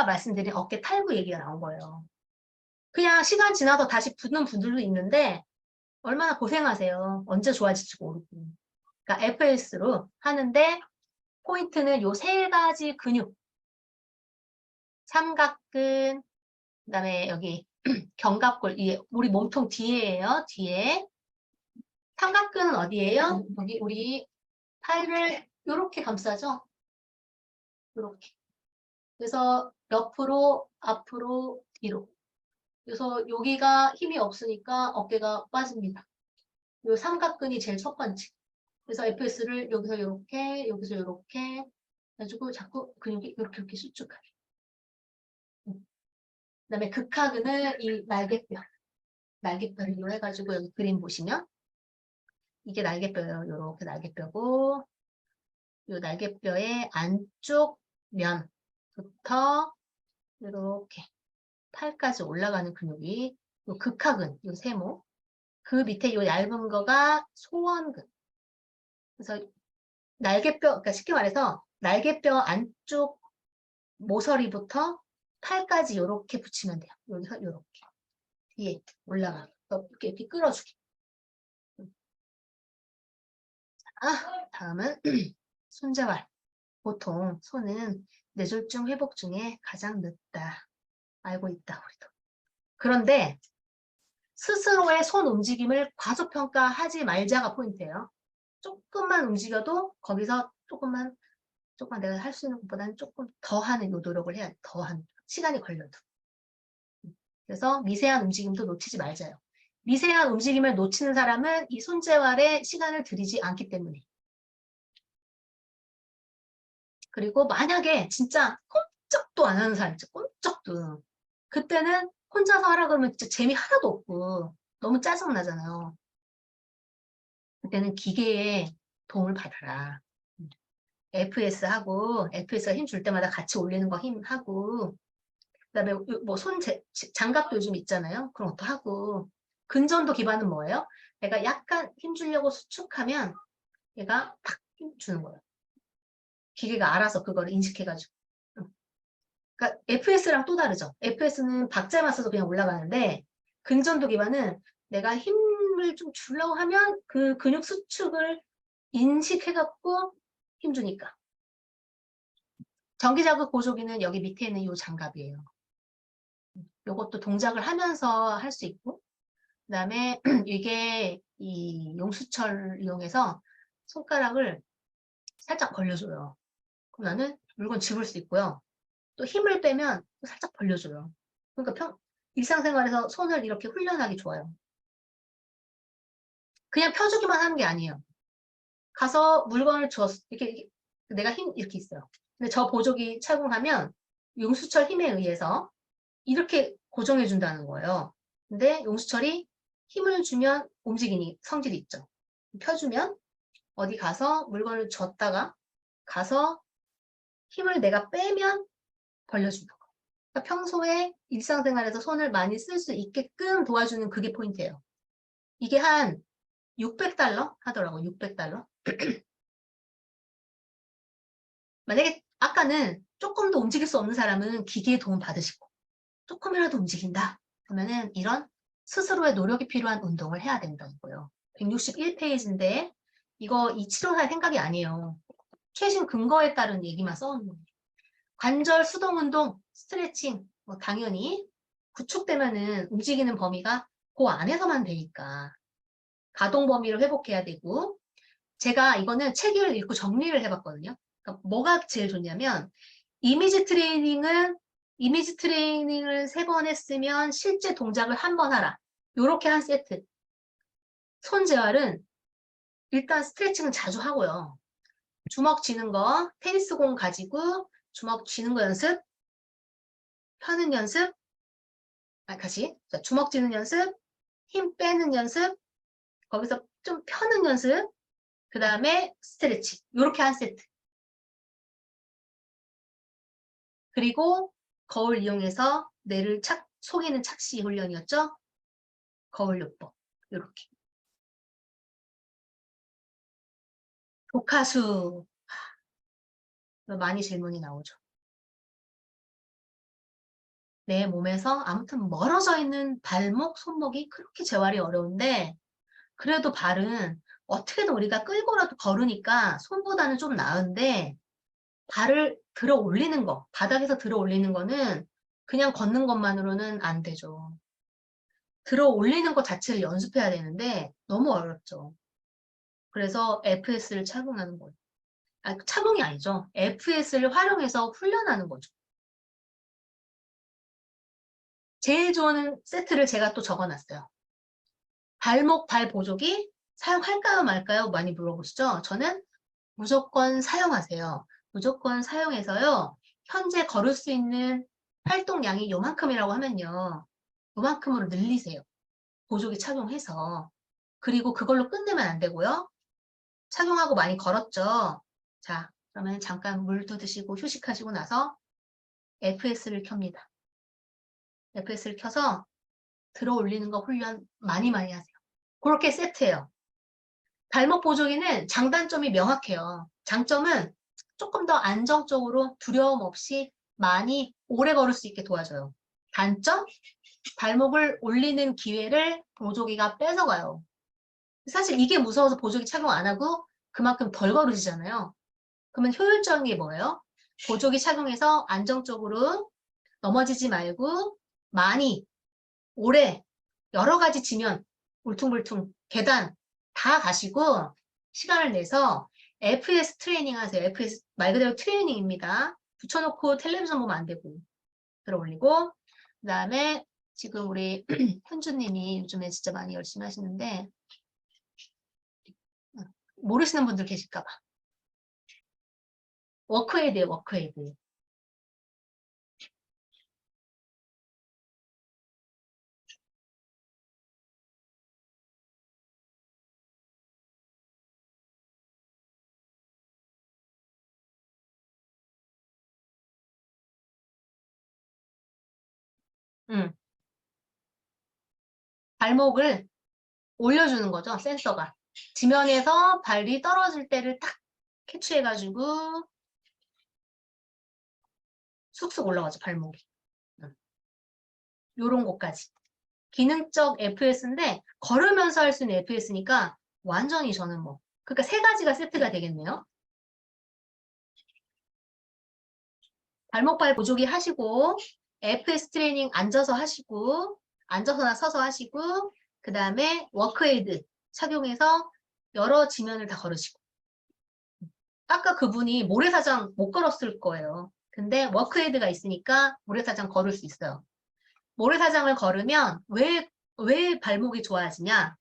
아까 말씀드린 어깨 탈구 얘기가 나온 거예요. 그냥 시간 지나서 다시 붙는 분들도 있는데 얼마나 고생하세요. 언제 좋아질지 모르고. 그러니까 FS로 하는데 포인트는 요 세 가지 근육. 삼각근, 그다음에 여기 견갑골, 이 우리 몸통 뒤에예요. 뒤에. 삼각근은 어디예요? 여기 우리 팔을 이렇게 감싸죠. 이렇게. 그래서 옆으로, 앞으로, 뒤로. 그래서 여기가 힘이 없으니까 어깨가 빠집니다. 요 삼각근이 제일 첫 번째. 그래서 FS를 여기서 이렇게, 여기서 이렇게 해가지고 자꾸 근육이 이렇게 이렇게 수축하게. 음. 그다음에 극하근은 이 날개뼈. 날개뼈를 이용해가지고 여기 그림 보시면 이게 날개뼈예요. 이렇게 날개뼈고 이 날개뼈의 안쪽 면부터 이렇게 팔까지 올라가는 근육이 요 극하근, 요 세모. 그 밑에 요 얇은 거가 소원근. 그래서 날개뼈, 그러니까 쉽게 말해서 날개뼈 안쪽 모서리부터 팔까지 이렇게 붙이면 돼요. 여기서 이렇게 뒤에 올라가게 이렇게, 이렇게 끌어주기. 자, 다음은 손재활. 보통 손은 뇌졸중 회복 중에 가장 늦다. 알고 있다, 우리도. 그런데 스스로의 손 움직임을 과소평가하지 말자가 포인트예요. 조금만 움직여도 거기서 조금만 조금만 내가 할 수 있는 것보다는 조금 더 하는 요 노력을 해야 돼. 더 하는 시간이 걸려도. 그래서 미세한 움직임도 놓치지 말자요. 미세한 움직임을 놓치는 사람은 이 손재활에 시간을 들이지 않기 때문에. 그리고 만약에 진짜 꼼짝도 안 하는 사람 있죠. 꼼짝도. 그때는 혼자서 하라 그러면 진짜 재미 하나도 없고 너무 짜증나잖아요. 그때는 기계의 도움을 받아라. FS하고 FS가 힘 줄 때마다 같이 올리는 거 힘하고 그다음에 뭐 손 장갑도 요즘 있잖아요. 그런 것도 하고 근전도 기반은 뭐예요? 내가 약간 힘 주려고 수축하면 얘가 탁 힘 주는 거예요. 기계가 알아서 그걸 인식해가지고 그러니까 FS랑 또 다르죠. FS는 박자만 써서 그냥 올라가는데 근전도 기반은 내가 힘을 좀 주려고 하면 그 근육 수축을 인식해갖고 힘주니까. 전기자극 보조기는 여기 밑에 있는 이 장갑이에요. 이것도 동작을 하면서 할 수 있고 그 다음에 이게 이 용수철 이용해서 손가락을 살짝 벌려줘요. 그러면은 물건 집을 수 있고요. 또 힘을 빼면 살짝 벌려줘요. 그러니까 평, 일상생활에서 손을 이렇게 훈련하기 좋아요. 그냥 펴주기만 하는 게 아니에요. 가서 물건을 줬, 이렇게, 이렇게 내가 힘 이렇게 있어요. 근데 저 보조기 착용하면 용수철 힘에 의해서 이렇게 고정해 준다는 거예요. 근데 용수철이 힘을 주면 움직이니 성질이 있죠. 펴주면 어디 가서 물건을 줬다가 가서 힘을 내가 빼면 벌려주는 거. 그러니까 평소에 일상생활에서 손을 많이 쓸 수 있게끔 도와주는 그게 포인트예요. 이게 한 600달러 하더라고, 600달러. 만약에 아까는 조금도 움직일 수 없는 사람은 기계의 도움 받으시고 조금이라도 움직인다 그러면은 이런 스스로의 노력이 필요한 운동을 해야 된다는 거예요. 161페이지인데 이거 이 치료할 생각이 아니에요. 최신 근거에 따른 얘기만 써놓은 거예요. 관절 수동 운동, 스트레칭, 뭐 당연히 구축되면은 움직이는 범위가 그 안에서만 되니까 가동 범위를 회복해야 되고 제가 이거는 책을 읽고 정리를 해봤거든요. 그러니까 뭐가 제일 좋냐면 이미지 트레이닝은 이미지 트레이닝을 세 번 했으면 실제 동작을 한 번 하라. 요렇게 한 세트. 손 재활은 일단 스트레칭은 자주 하고요. 주먹 쥐는 거, 테니스 공 가지고 주먹 쥐는 거 연습, 펴는 연습, 아, 다시. 자, 주먹 쥐는 연습, 힘 빼는 연습, 거기서 좀 펴는 연습, 그 다음에 스트레칭. 이렇게 한 세트. 그리고 거울 이용해서 뇌를 착, 속이는 착시 훈련이었죠? 거울 요법. 이렇게. 독하수. 많이 질문이 나오죠. 내 몸에서 아무튼 멀어져 있는 발목, 손목이 그렇게 재활이 어려운데 그래도 발은 어떻게든 우리가 끌고라도 걸으니까 손보다는 좀 나은데 발을 들어 올리는 거, 바닥에서 들어 올리는 거는 그냥 걷는 것만으로는 안 되죠. 들어 올리는 것 자체를 연습해야 되는데 너무 어렵죠. 그래서 FS를 착용하는 거예요. 아, 착용이 아니죠. FS를 활용해서 훈련하는 거죠. 제일 좋은 세트를 제가 또 적어놨어요. 발목 발 보조기 사용할까요 말까요 많이 물어보시죠. 저는 무조건 사용하세요. 무조건 사용해서요. 현재 걸을 수 있는 활동량이 요만큼이라고 하면요. 요만큼으로 늘리세요. 보조기 착용해서. 그리고 그걸로 끝내면 안 되고요. 착용하고 많이 걸었죠. 자, 그러면 잠깐 물도 드시고 휴식하시고 나서 FS를 켭니다. FS를 켜서 들어 올리는 거 훈련 많이 많이 하세요. 그렇게 세트해요. 발목 보조기는 장단점이 명확해요. 장점은 조금 더 안정적으로 두려움 없이 많이 오래 걸을 수 있게 도와줘요. 단점? 발목을 올리는 기회를 보조기가 뺏어가요. 사실 이게 무서워서 보조기 착용 안 하고 그만큼 덜 걸으시잖아요. 그러면 효율적인 게 뭐예요? 보조기 착용해서 안정적으로 넘어지지 말고 많이 오래 여러 가지 지면 울퉁불퉁 계단 다 가시고 시간을 내서 FS 트레이닝 하세요. FS 말 그대로 트레이닝입니다. 붙여놓고 텔레비전 보면 안 되고 들어 올리고 그 다음에 지금 우리 현주님이 요즘에 진짜 많이 열심히 하시는데 모르시는 분들 계실까 봐. 워크헤드예요, 워크헤드. 음. 발목을 올려주는 거죠, 센서가. 지면에서 발이 떨어질 때를 딱 캐치해가지고 쑥쑥 올라가죠, 발목이. 요런 곳까지. 기능적 FS인데 걸으면서 할 수 있는 FS니까 완전히 저는 뭐 그러니까 세 가지가 세트가 되겠네요. 발목발 보조기 하시고 FS 트레이닝 앉아서 하시고 앉아서나 서서 하시고 그 다음에 워크에이드 착용해서 여러 지면을 다 걸으시고 아까 그분이 모래사장 못 걸었을 거예요. 근데 워크헤드가 있으니까 모래사장 걸을 수 있어요. 모래사장을 걸으면 왜, 왜 발목이 좋아지냐?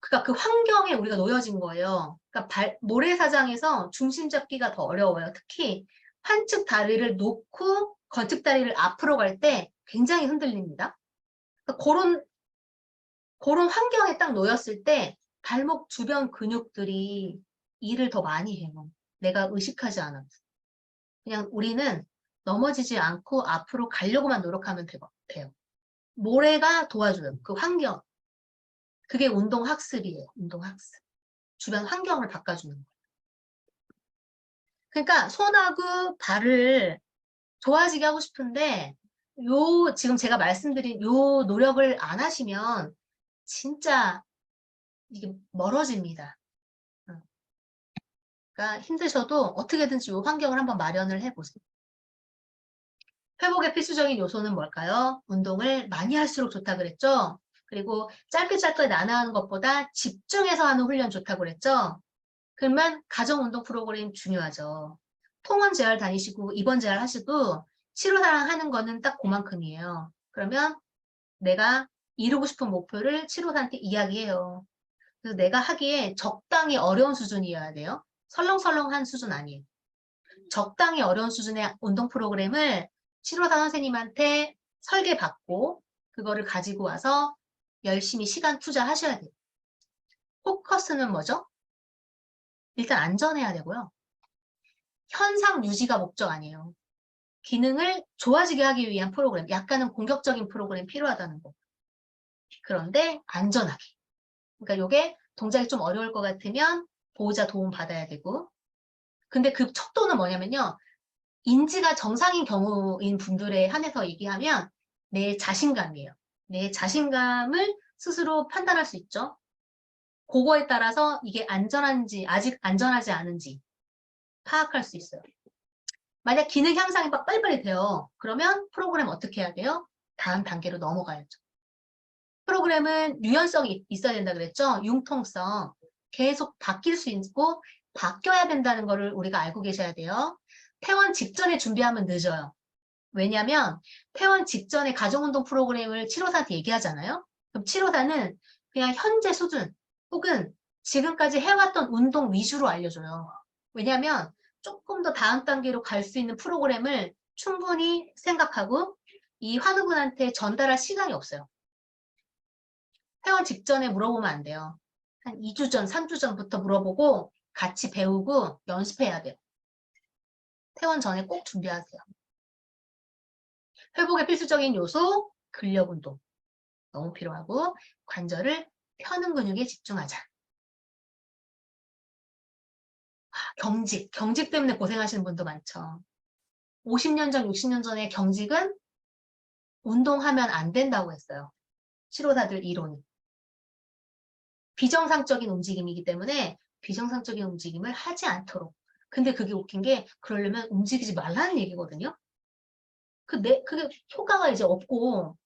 그러니까 그 환경에 우리가 놓여진 거예요. 그러니까 발, 모래사장에서 중심 잡기가 더 어려워요. 특히 환측 다리를 놓고 건측 다리를 앞으로 갈 때 굉장히 흔들립니다. 그러니까 그런 그런 환경에 딱 놓였을 때 발목 주변 근육들이 일을 더 많이 해요. 내가 의식하지 않아도. 그냥 우리는 넘어지지 않고 앞으로 가려고만 노력하면 돼요. 모래가 도와줘요. 그 환경. 그게 운동학습이에요. 운동학습. 주변 환경을 바꿔주는 거예요. 그러니까 손하고 발을 좋아지게 하고 싶은데 요 지금 제가 말씀드린 요 노력을 안 하시면 진짜 이게 멀어집니다. 어. 그러니까 힘드셔도 어떻게든지 요 환경을 한번 마련을 해보세요. 회복의 필수적인 요소는 뭘까요? 운동을 많이 할수록 좋다 그랬죠? 그리고 짧게 짧게 나눠하는 것보다 집중해서 하는 훈련 좋다고 그랬죠? 그러면 가정운동 프로그램 중요하죠. 통원 재활 다니시고 입원 재활 하셔도 치료사랑 하는 거는 딱 그만큼이에요. 그러면 내가 이루고 싶은 목표를 치료사한테 이야기해요. 그래서 내가 하기에 적당히 어려운 수준이어야 돼요. 설렁설렁한 수준 아니에요. 적당히 어려운 수준의 운동 프로그램을 치료사 선생님한테 설계받고 그거를 가지고 와서 열심히 시간 투자하셔야 돼요. 포커스는 뭐죠? 일단 안전해야 되고요. 현상 유지가 목적 아니에요. 기능을 좋아지게 하기 위한 프로그램, 약간은 공격적인 프로그램 필요하다는 거. 그런데 안전하게. 그러니까 이게 동작이 좀 어려울 것 같으면 보호자 도움 받아야 되고 근데 그 척도는 뭐냐면요. 인지가 정상인 경우인 분들에 한해서 얘기하면 내 자신감이에요. 내 자신감을 스스로 판단할 수 있죠. 그거에 따라서 이게 안전한지 아직 안전하지 않은지 파악할 수 있어요. 만약 기능 향상이 막 빨리빨리 돼요. 그러면 프로그램 어떻게 해야 돼요? 다음 단계로 넘어가야죠. 프로그램은 유연성이 있어야 된다 그랬죠? 융통성. 계속 바뀔 수 있고 바뀌어야 된다는 거를 우리가 알고 계셔야 돼요. 퇴원 직전에 준비하면 늦어요. 왜냐하면 퇴원 직전에 가정운동 프로그램을 치료사한테 얘기하잖아요. 그럼 치료사는 그냥 현재 수준 혹은 지금까지 해왔던 운동 위주로 알려줘요. 왜냐하면 조금 더 다음 단계로 갈 수 있는 프로그램을 충분히 생각하고 이 환우분한테 전달할 시간이 없어요. 퇴원 직전에 물어보면 안 돼요. 한 2주 전, 3주 전부터 물어보고 같이 배우고 연습해야 돼요. 퇴원 전에 꼭 준비하세요. 회복의 필수적인 요소, 근력 운동. 너무 필요하고 관절을 펴는 근육에 집중하자. 아, 경직, 경직 때문에 고생하시는 분도 많죠. 50년 전, 60년 전에 경직은 운동하면 안 된다고 했어요. 치료사들 이론이. 비정상적인 움직임이기 때문에 비정상적인 움직임을 하지 않도록. 근데 그게 웃긴 게 그러려면 움직이지 말라는 얘기거든요. 그 내, 그게 효과가 이제 없고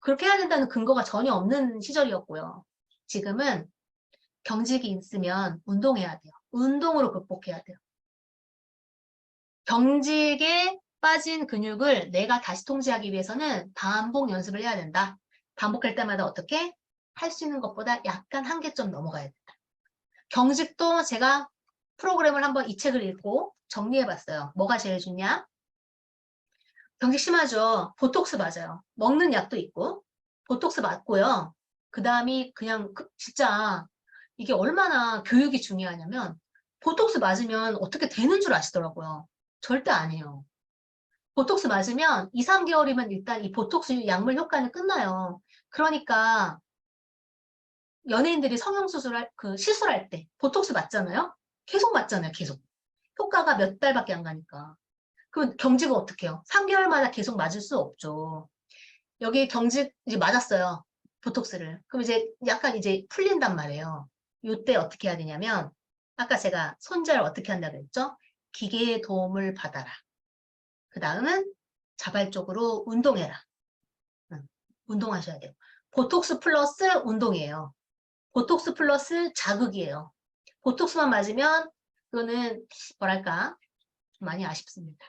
그렇게 해야 된다는 근거가 전혀 없는 시절이었고요. 지금은 경직이 있으면 운동해야 돼요. 운동으로 극복해야 돼요. 경직에 빠진 근육을 내가 다시 통제하기 위해서는 반복 연습을 해야 된다. 반복할 때마다 어떻게? 할 수 있는 것보다 약간 한계점 넘어가야 된다. 경직도 제가 프로그램을 한번 이 책을 읽고 정리해 봤어요. 뭐가 제일 좋냐? 경직 심하죠. 보톡스 맞아요. 먹는 약도 있고 보톡스 맞고요. 그 다음이 그냥 그- 진짜 이게 얼마나 교육이 중요하냐면 보톡스 맞으면 어떻게 되는 줄 아시더라고요. 절대 아니에요. 보톡스 맞으면 2, 3개월이면 일단 이 보톡스 약물 효과는 끝나요. 그러니까 연예인들이 성형수술할 그 시술할 때 보톡스 맞잖아요. 계속 맞잖아요. 계속. 효과가 몇 달밖에 안 가니까. 그럼 경직은 어떻게 해요? 3개월마다 계속 맞을 수 없죠. 여기 경직 이제 맞았어요. 보톡스를. 그럼 이제 약간 이제 풀린단 말이에요. 이때 어떻게 해야 되냐면 아까 제가 손절 어떻게 한다 그랬죠? 기계의 도움을 받아라. 그 다음은 자발적으로 운동해라. 응, 운동하셔야 돼요. 보톡스 플러스 운동이에요. 보톡스 플러스 자극이에요. 보톡스만 맞으면 그거는 뭐랄까 좀 많이 아쉽습니다.